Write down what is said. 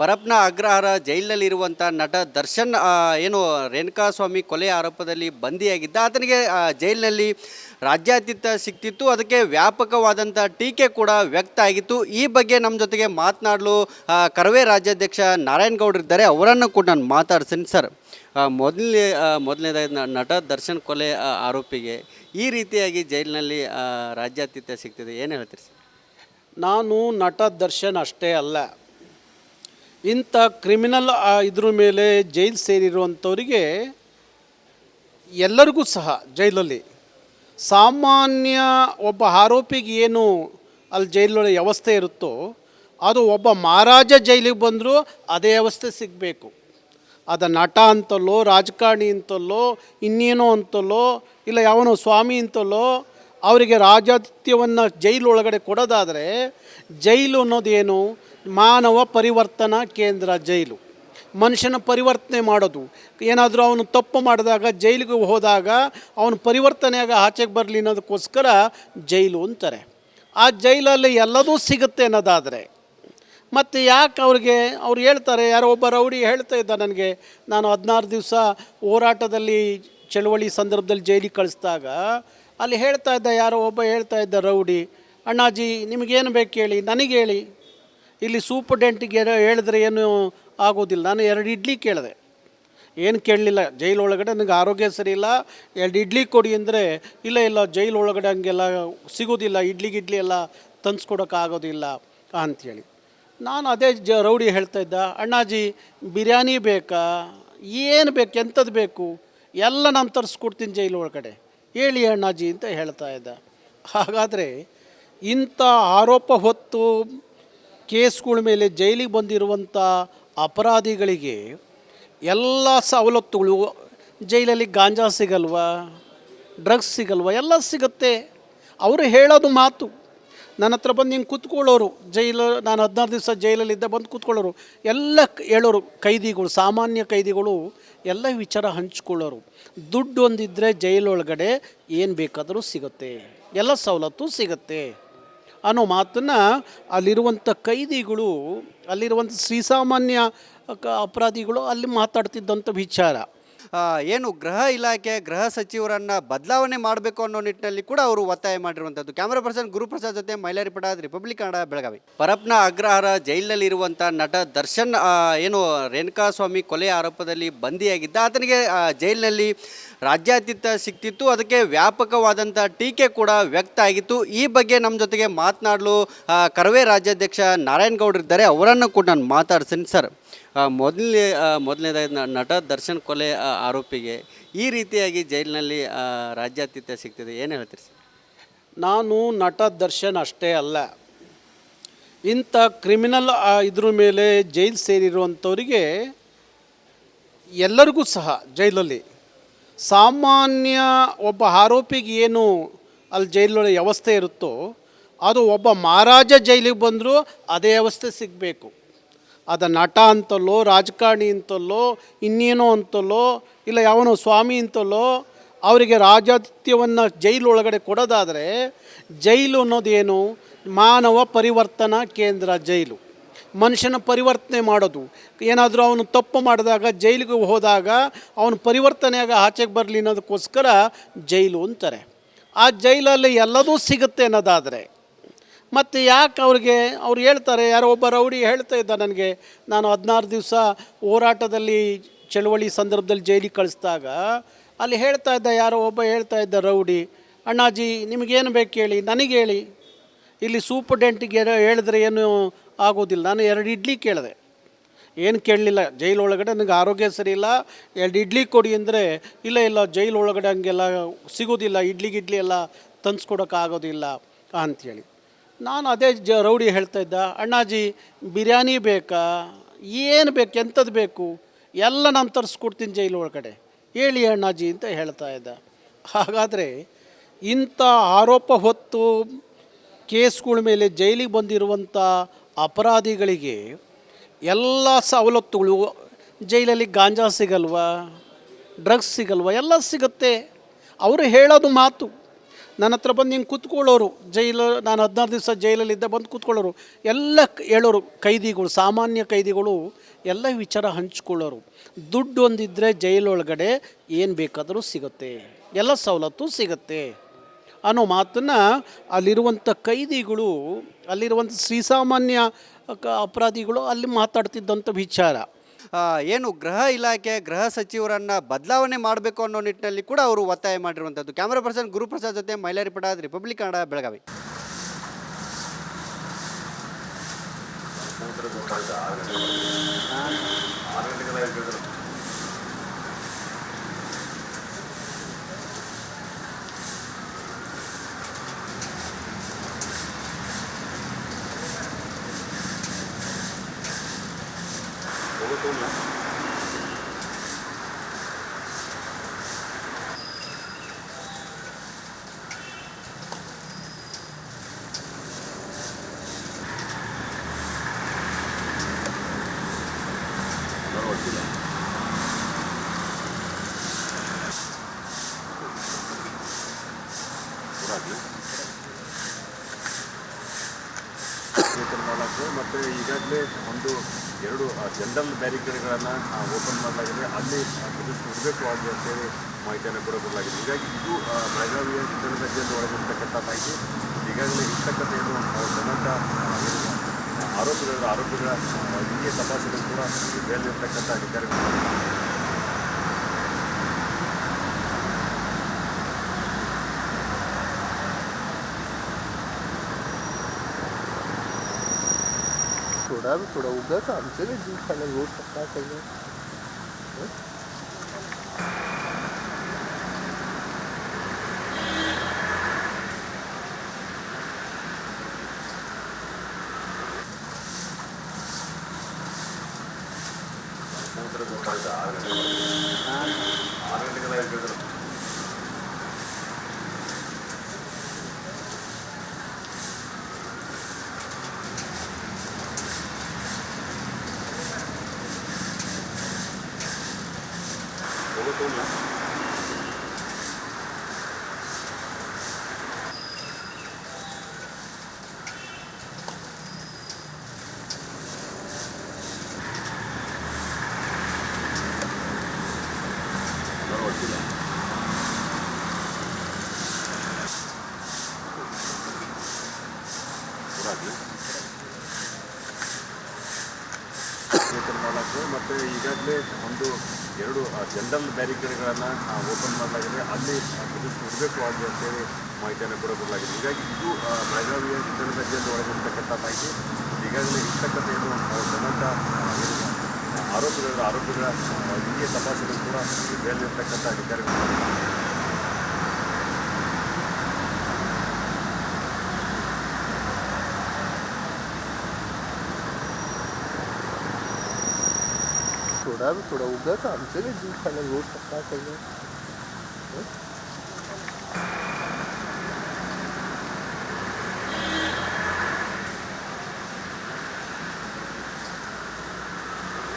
ಪರಪ್ನ ಅಗ್ರಹಾರ ಜೈಲಿನಲ್ಲಿರುವಂಥ ನಟ ದರ್ಶನ್ ಏನು ರೇಣುಕಾಸ್ವಾಮಿ ಕೊಲೆ ಆರೋಪದಲ್ಲಿ ಬಂದಿಯಾಗಿದ್ದ ಆತನಿಗೆ ಜೈಲಿನಲ್ಲಿ ರಾಜ್ಯಾತೀತ ಸಿಕ್ತಿತ್ತು. ಅದಕ್ಕೆ ವ್ಯಾಪಕವಾದಂಥ ಟೀಕೆ ಕೂಡ ವ್ಯಕ್ತ ಆಗಿತ್ತು. ಈ ಬಗ್ಗೆ ನಮ್ಮ ಜೊತೆಗೆ ಮಾತನಾಡಲು ಕರವೇ ರಾಜ್ಯಾಧ್ಯಕ್ಷ ನಾರಾಯಣಗೌಡ ಇದ್ದಾರೆ. ಅವರನ್ನು ಕೂಡ ನಾನು ಮಾತಾಡ್ತೀನಿ ಸರ್. ಮೊದಲನೇ ಮೊದಲನೇದಾಗಿ ನಟ ದರ್ಶನ್ ಕೊಲೆ ಆರೋಪಿಗೆ ಈ ರೀತಿಯಾಗಿ ಜೈಲಿನಲ್ಲಿ ರಾಜ್ಯಾತಿಥ್ಯ ಸಿಗ್ತಿದೆ ಏನು ಹೇಳ್ತೀರಿ ಸರ್? ನಾನು ನಟ ದರ್ಶನ್ ಅಷ್ಟೇ ಅಲ್ಲ. ಇಂಥ ಕ್ರಿಮಿನಲ್ ಇದ್ರ ಮೇಲೆ ಜೈಲು ಸೇರಿರುವಂಥವರಿಗೆ ಎಲ್ಲರಿಗೂ ಸಹ ಜೈಲಲ್ಲಿ. ಸಾಮಾನ್ಯ ಒಬ್ಬ ಆರೋಪಿಗೆ ಏನು ಅಲ್ಲಿ ಜೈಲೊಳಗೆ ವ್ಯವಸ್ಥೆ ಇರುತ್ತೋ, ಅದು ಒಬ್ಬ ಮಹಾರಾಜ ಜೈಲಿಗೆ ಬಂದರೂ ಅದೇ ವ್ಯವಸ್ಥೆ ಸಿಗಬೇಕು. ಅದು ನಟ ಅಂತಲ್ಲೋ, ರಾಜಕಾರಣಿ ಅಂತಲ್ಲೋ, ಇನ್ನೇನೋ ಅಂತಲ್ಲೋ, ಇಲ್ಲ ಯಾವನೋ ಸ್ವಾಮಿ ಅಂತಲ್ಲೋ, ಅವರಿಗೆ ರಾಜಾತಿಥ್ಯವನ್ನು ಜೈಲು ಒಳಗಡೆ ಕೊಡೋದಾದರೆ ಜೈಲು ಅನ್ನೋದೇನು ಮಾನವ ಪರಿವರ್ತನಾ ಕೇಂದ್ರ ಜೈಲು. ಮನುಷ್ಯನ ಪರಿವರ್ತನೆ ಮಾಡೋದು. ಏನಾದರೂ ಅವನು ತಪ್ಪು ಮಾಡಿದಾಗ, ಜೈಲಿಗೆ ಹೋದಾಗ ಅವನು ಪರಿವರ್ತನೆಯಾಗ ಆಚೆಗೆ ಬರಲಿ ಅನ್ನೋದಕ್ಕೋಸ್ಕರ ಜೈಲು ಅಂತಾರೆ. ಆ ಜೈಲಲ್ಲಿ ಎಲ್ಲದೂ ಸಿಗುತ್ತೆ ಅನ್ನೋದಾದರೆ, ಮತ್ತು ಯಾಕೆ ಅವ್ರಿಗೆ, ಅವ್ರು ಹೇಳ್ತಾರೆ, ಯಾರೋ ಒಬ್ಬ ರೌಡಿ ಹೇಳ್ತಾ ಇದ್ದ ನನಗೆ, ನಾನು ಹದಿನಾರು ದಿವಸ ಹೋರಾಟದಲ್ಲಿ, ಚಳವಳಿ ಸಂದರ್ಭದಲ್ಲಿ ಜೈಲಿಗೆ ಕಳಿಸಿದಾಗ, ಅಲ್ಲಿ ಹೇಳ್ತಾ ಇದ್ದ ಯಾರೋ ಒಬ್ಬ ಹೇಳ್ತಾ ಇದ್ದ ರೌಡಿ, ಅಣ್ಣಾಜಿ, ನಿಮಗೇನು ಬೇಕು ಹೇಳಿ ನನಗೆ ಹೇಳಿ ಇಲ್ಲಿ ಸೂಪರ್ಡೆಂಟಿಗೆ ಹೇಳಿದ್ರೆ ಏನು ಆಗೋದಿಲ್ಲ. ನಾನು ಎರಡು ಇಡ್ಲಿ ಕೇಳಿದೆ. ಏನು ಕೇಳಲಿಲ್ಲ. ಒಳಗಡೆ ನನಗೆ ಆರೋಗ್ಯ ಸರಿ ಇಲ್ಲ. ಎರಡು ಇಡ್ಲಿ ಕೊಡಿ ಅಂದರೆ, ಇಲ್ಲ ಇಲ್ಲ, ಜೈಲು ಒಳಗಡೆ ಹಂಗೆಲ್ಲ ಸಿಗೋದಿಲ್ಲ. ಇಡ್ಲಿ ಗಿಡ್ಲಿ ಎಲ್ಲ ತಂದ್ಸ್ಕೊಡೋಕ್ಕಾಗೋದಿಲ್ಲ ಅಂಥೇಳಿ ನಾನು ಅದೇ ಜ, ರೌಡಿ ಹೇಳ್ತಾ ಇದ್ದ, ಅಣ್ಣಾಜಿ, ಬಿರಿಯಾನಿ ಬೇಕಾ? ಏನು ಬೇಕು? ಎಂಥದ್ದು ಬೇಕು? ಎಲ್ಲ ನಾನು ತರಿಸ್ಕೊಡ್ತೀನಿ ಜೈಲು ಒಳಗಡೆ. ಹೇಳಿ ಅಣ್ಣಾಜಿ, ಅಂತ ಹೇಳ್ತಾ ಇದ್ದ. ಹಾಗಾದರೆ ಇಂಥ ಆರೋಪ ಹೊತ್ತು ಕೇಸ್ಗಳ ಮೇಲೆ ಜೈಲಿಗೆ ಬಂದಿರುವಂಥ ಅಪರಾಧಿಗಳಿಗೆ ಎಲ್ಲ ಸವಲತ್ತುಗಳು, ಜೈಲಲ್ಲಿ ಗಾಂಜಾ ಸಿಗಲ್ವ, ಡ್ರಗ್ಸ್ ಸಿಗಲ್ವ, ಎಲ್ಲ ಸಿಗುತ್ತೆ. ಅವರು ಹೇಳೋದು ಮಾತು. ನನ್ನ ಹತ್ರ ಬಂದು ಹಿಂಗೆ ಕೂತ್ಕೊಳ್ಳೋರು, ಜೈಲು, ನಾನು ಹದಿನಾರು ದಿವಸ ಜೈಲಲ್ಲಿದ್ದ ಬಂದು ಕೂತ್ಕೊಳ್ಳೋರು, ಎಲ್ಲ ಹೇಳೋರು, ಕೈದಿಗಳು, ಸಾಮಾನ್ಯ ಕೈದಿಗಳು, ಎಲ್ಲ ವಿಚಾರ ಹಂಚ್ಕೊಳ್ಳೋರು. ದುಡ್ಡು ಒಂದಿದ್ದರೆ ಜೈಲೊಳಗಡೆ ಏನು ಬೇಕಾದರೂ ಸಿಗುತ್ತೆ. ಎಲ್ಲ ಸವಲತ್ತು ಸಿಗುತ್ತೆ. ಅನ್ನೋ ಮಾತನ್ನು ಅಲ್ಲಿರುವಂಥ ಕೈದಿಗಳು ಅಲ್ಲಿರುವಂಥ ಶ್ರೀಸಾಮಾನ್ಯ ಅಪರಾಧಿಗಳು ಅಲ್ಲಿ ಮಾತಾಡ್ತಿದ್ದಂಥ ವಿಚಾರ. ಏನು ಗೃಹ ಇಲಾಖೆ, ಗೃಹ ಸಚಿವರನ್ನ ಬದಲಾವಣೆ ಮಾಡಬೇಕು ಅನ್ನೋ ನಿಟ್ಟಿನಲ್ಲಿ ಕೂಡ ಅವರು ಒತ್ತಾಯ ಮಾಡಿರುವಂಥದ್ದು. ಕ್ಯಾಮರಾ ಪರ್ಸನ್ ಗುರುಪ್ರಸಾದ್ ಜೊತೆ ಮೈಲಾರಿ ಪಟಾದ್ ರಿಪಬ್ಲಿಕ್ ಕನ್ನಡ, ಬೆಳಗಾವಿ. ಪರಪ್ನ ಅಗ್ರಹಾರ ಜೈಲಿನಲ್ಲಿರುವಂಥ ನಟ ದರ್ಶನ್ ಏನು ರೇಣುಕಾಸ್ವಾಮಿ ಕೊಲೆ ಆರೋಪದಲ್ಲಿ ಬಂದಿಯಾಗಿದ್ದ ಆತನಿಗೆ ಜೈಲಿನಲ್ಲಿ ರಾಜ್ಯಾತೀತ ಸಿಕ್ತಿತ್ತು. ಅದಕ್ಕೆ ವ್ಯಾಪಕವಾದಂಥ ಟೀಕೆ ಕೂಡ ವ್ಯಕ್ತ ಆಗಿತ್ತು. ಈ ಬಗ್ಗೆ ನಮ್ಮ ಜೊತೆಗೆ ಮಾತನಾಡಲು ಕರವೇ ರಾಜ್ಯಾಧ್ಯಕ್ಷ ನಾರಾಯಣ್ ಗೌಡ್ರು ಅವರನ್ನು ಕೂಡ ನಾನು ಮಾತಾಡ್ತೀನಿ, ಸರ್. ಮೊದಲನೇ ಮೊದಲನೇದಾಗಿ ನಟ ದರ್ಶನ್ ಕೊಲೆ ಆರೋಪಿಗೆ ಈ ರೀತಿಯಾಗಿ ಜೈಲಿನಲ್ಲಿ ರಾಜ್ಯಾತಿಥ್ಯ ಸಿಗ್ತಿದೆ. ಏನು ಹೇಳ್ತೀರಿ ಸರ್? ನಾನು ನಟ ದರ್ಶನ್ ಅಷ್ಟೇ ಅಲ್ಲ. ಇಂಥ ಕ್ರಿಮಿನಲ್ ಇದ್ರ ಮೇಲೆ ಜೈಲು ಸೇರಿರುವಂಥವರಿಗೆ ಎಲ್ಲರಿಗೂ ಸಹ ಜೈಲಲ್ಲಿ ಸಾಮಾನ್ಯ ಒಬ್ಬ ಆರೋಪಿಗೆ ಏನು ಅಲ್ಲಿ ಜೈಲೊಳಗೆ ವ್ಯವಸ್ಥೆ ಇರುತ್ತೋ, ಅದು ಒಬ್ಬ ಮಹಾರಾಜ ಜೈಲಿಗೆ ಬಂದರೂ ಅದೇ ವ್ಯವಸ್ಥೆ ಸಿಗಬೇಕು. ಅದ ನಟ ಅಂತಲ್ಲೋ, ರಾಜಕಾರಣಿ ಅಂತಲ್ಲೋ, ಇನ್ನೇನೋ ಅಂತಲ್ಲೋ, ಇಲ್ಲ ಯಾವನೋ ಸ್ವಾಮಿ ಅಂತಲ್ಲೋ, ಅವರಿಗೆ ರಾಜಾತಿಥ್ಯವನ್ನು ಜೈಲು ಒಳಗಡೆ ಕೊಡೋದಾದರೆ ಜೈಲು ಅನ್ನೋದೇನು ಮಾನವ ಪರಿವರ್ತನಾ ಕೇಂದ್ರ ಜೈಲು. ಮನುಷ್ಯನ ಪರಿವರ್ತನೆ ಮಾಡೋದು. ಏನಾದರೂ ಅವನು ತಪ್ಪು ಮಾಡಿದಾಗ, ಜೈಲಿಗೆ ಹೋದಾಗ ಅವನು ಪರಿವರ್ತನೆಯಾಗ ಆಚೆಗೆ ಬರಲಿ ಅನ್ನೋದಕ್ಕೋಸ್ಕರ ಜೈಲು ಅಂತಾರೆ. ಆ ಜೈಲಲ್ಲಿ ಎಲ್ಲದೂ ಸಿಗುತ್ತೆ ಅನ್ನೋದಾದರೆ ಮತ್ತು ಯಾಕೆ ಅವ್ರಿಗೆ, ಅವ್ರು ಹೇಳ್ತಾರೆ, ಯಾರೋ ಒಬ್ಬ ರೌಡಿ ಹೇಳ್ತಾ ಇದ್ದ ನನಗೆ, ನಾನು ಹದಿನಾರು ದಿವಸ ಹೋರಾಟದಲ್ಲಿ ಚಳವಳಿ ಸಂದರ್ಭದಲ್ಲಿ ಜೈಲಿಗೆ ಕಳಿಸಿದಾಗ, ಅಲ್ಲಿ ಹೇಳ್ತಾ ಇದ್ದ ಯಾರೋ ಒಬ್ಬ ಹೇಳ್ತಾ ಇದ್ದ ರೌಡಿ, ಅಣ್ಣಾಜಿ, ನಿಮಗೇನು ಬೇಕು ಹೇಳಿ, ನನಗೆ ಹೇಳಿ. ಇಲ್ಲಿ ಸೂಪರ್ಡೆಂಟಿಗೆ ಹೇಳಿದ್ರೆ ಏನು ಆಗೋದಿಲ್ಲ. ನಾನು ಎರಡು ಇಡ್ಲಿ ಕೇಳಿದೆ. ಏನು ಕೇಳಲಿಲ್ಲ. ಒಳಗಡೆ ನನಗೆ ಆರೋಗ್ಯ ಸರಿ ಇಲ್ಲ. ಎರಡು ಇಡ್ಲಿ ಕೊಡಿ ಅಂದರೆ, ಇಲ್ಲ ಇಲ್ಲ, ಜೈಲು ಒಳಗಡೆ ಹಂಗೆಲ್ಲ ಸಿಗೋದಿಲ್ಲ. ಇಡ್ಲಿ, ಗಿಡ್ಲಿ ಎಲ್ಲ ತಂದ್ಸ್ಕೊಡೋಕ್ಕಾಗೋದಿಲ್ಲ ಅಂಥೇಳಿ ನಾನು ಅದೇ ಜ ರೌಡಿ ಹೇಳ್ತಾ ಇದ್ದ, ಅಣ್ಣಾಜಿ, ಬಿರಿಯಾನಿ ಬೇಕಾ? ಏನು ಬೇಕು ಎಂಥದ್ದು ಬೇಕು? ಎಲ್ಲ ನಾನು ತರಿಸ್ಕೊಡ್ತೀನಿ ಜೈಲು ಒಳಗಡೆ. ಹೇಳಿ ಅಣ್ಣಾಜಿ ಅಂತ ಹೇಳ್ತಾ ಇದ್ದ. ಹಾಗಾದರೆ ಇಂಥ ಆರೋಪ ಹೊತ್ತು ಕೇಸ್ಗಳ ಮೇಲೆ ಜೈಲಿಗೆ ಬಂದಿರುವಂಥ ಅಪರಾಧಿಗಳಿಗೆ ಎಲ್ಲ ಸವಲತ್ತುಗಳು, ಜೈಲಲ್ಲಿ ಗಾಂಜಾ ಸಿಗಲ್ವಾ? ಡ್ರಗ್ಸ್ ಸಿಗಲ್ವಾ? ಎಲ್ಲ ಸಿಗುತ್ತೆ. ಅವರು ಹೇಳೋದು ಮಾತು. ನನ್ನ ಹತ್ರ ಬಂದು ಹಿಂಗೆ ಕೂತ್ಕೊಳ್ಳೋರು ಜೈಲು ನಾನು ಹದಿನಾರು ದಿವಸ ಜೈಲಲ್ಲಿದ್ದ ಬಂದು ಕೂತ್ಕೊಳ್ಳೋರು, ಎಲ್ಲ ಹೇಳೋರು, ಕೈದಿಗಳು, ಸಾಮಾನ್ಯ ಕೈದಿಗಳು, ಎಲ್ಲ ವಿಚಾರ ಹಂಚ್ಕೊಳ್ಳೋರು. ದುಡ್ಡು ಒಂದಿದ್ದರೆ ಜೈಲೊಳಗಡೆ ಏನು ಬೇಕಾದರೂ ಸಿಗುತ್ತೆ. ಎಲ್ಲ ಸವಲತ್ತು ಸಿಗುತ್ತೆ. ಅನ್ನೋ ಮಾತನ್ನು ಅಲ್ಲಿರುವಂಥ ಕೈದಿಗಳು, ಅಲ್ಲಿರುವಂಥ ಶ್ರೀಸಾಮಾನ್ಯ ಅಪರಾಧಿಗಳು ಅಲ್ಲಿ ಮಾತಾಡ್ತಿದ್ದಂಥ ವಿಚಾರ. ಏನು ಗೃಹ ಇಲಾಖೆ, ಗೃಹ ಸಚಿವರನ್ನ ಬದಲಾವಣೆ ಮಾಡಬೇಕು ಅನ್ನೋ ನಿಟ್ಟಿನಲ್ಲಿ ಕೂಡ ಅವರು ಒತ್ತಾಯ ಮಾಡಿರುವಂಥದ್ದು. ಕ್ಯಾಮರಾ ಪರ್ಸನ್ ಗುರುಪ್ರಸಾದ್ ಜೊತೆ ಮೈಲಾರಿ ಪಡ ರಿಪಬ್ಲಿಕ್ ಕನ್ನಡ ಬೆಳಗಾವಿ ಮಾಡಕ್ಕೆ ಮತ್ತು ಈಗಾಗಲೇ ಒಂದು ಎರಡು ಜನರಲ್ ಬ್ಯಾರಿಕೇಡ್ಗಳನ್ನು ಓಪನ್ ಮಾಡಲಾಗಿದೆ. ಅಲ್ಲಿ ಇರಬೇಕು ಆಗಿ ಅಂತೇಳಿ ಮಾಹಿತಿಯನ್ನು ಕೂಡ ಕೊಡಲಾಗಿದೆ. ಹೀಗಾಗಿ ಇದು ಬೆಳಗಾವಿಯ ಜಿಲ್ಲೆ ಒಳಗಿರ್ತಕ್ಕಂಥ ಮಾಹಿತಿ. ಈಗಾಗಲೇ ಇರ್ತಕ್ಕಂಥ ಏನು ಜನತ ಆರೋಪಿಗಳ ಆರೋಪಿಗಳ ಹಿರಿಯ ತಪಾಸಣೆ ಕೂಡ ಮೇಲಿರ್ತಕ್ಕಂಥ ಅಧಿಕಾರಿಗಳು थोडा थोडा उगाच आमचं काय जीव खायला रोज काय करणार ಆರು ಗಂಟೆಗೆಲ್ಲ ಇರ್ಬೇಕು ಹೋಗುತ್ತಲ್ಲ ಎಲ್ಲರೂ ಒಟ್ಟಿಲ್ಲ ಊರಾಗ್ಲಿ ವೇತನ ಮಾಡಕ್ಕೆ ಮತ್ತು ಈಗಾಗಲೇ ಒಂದು ಎರಡು ಜನರಲ್ ಬ್ಯಾರಿಕೇಡ್ಗಳನ್ನು ಓಪನ್ ಮಾಡಲಾಗಿದೆ. ಅಲ್ಲಿ ಇರಬೇಕು ಆಗಿ ಅಂತೇಳಿ ಮಾಹಿತಿಯನ್ನು ಕೂಡ ಕೊಡಲಾಗಿದೆ. ಹೀಗಾಗಿ ಇದು ಬೆಳಗಾವಿಯ ಚಿತ್ರದುರ್ಗ ಜಿಲ್ಲೆ ಮಾಹಿತಿ. ಈಗಾಗಲೇ ಇರ್ತಕ್ಕಂಥ ಏನು ಏನು ಆರೋಪಿಗಳ ಆರೋಪಿಗಳ ಹಿರಿಯ ತಪಾಸಣೆ ಕೂಡ ಮೇಲಿರ್ತಕ್ಕಂಥ ಅಧಿಕಾರಿಗಳು थोडा थोडा उगाच आमचं काय जीव खायला रोज काय करणार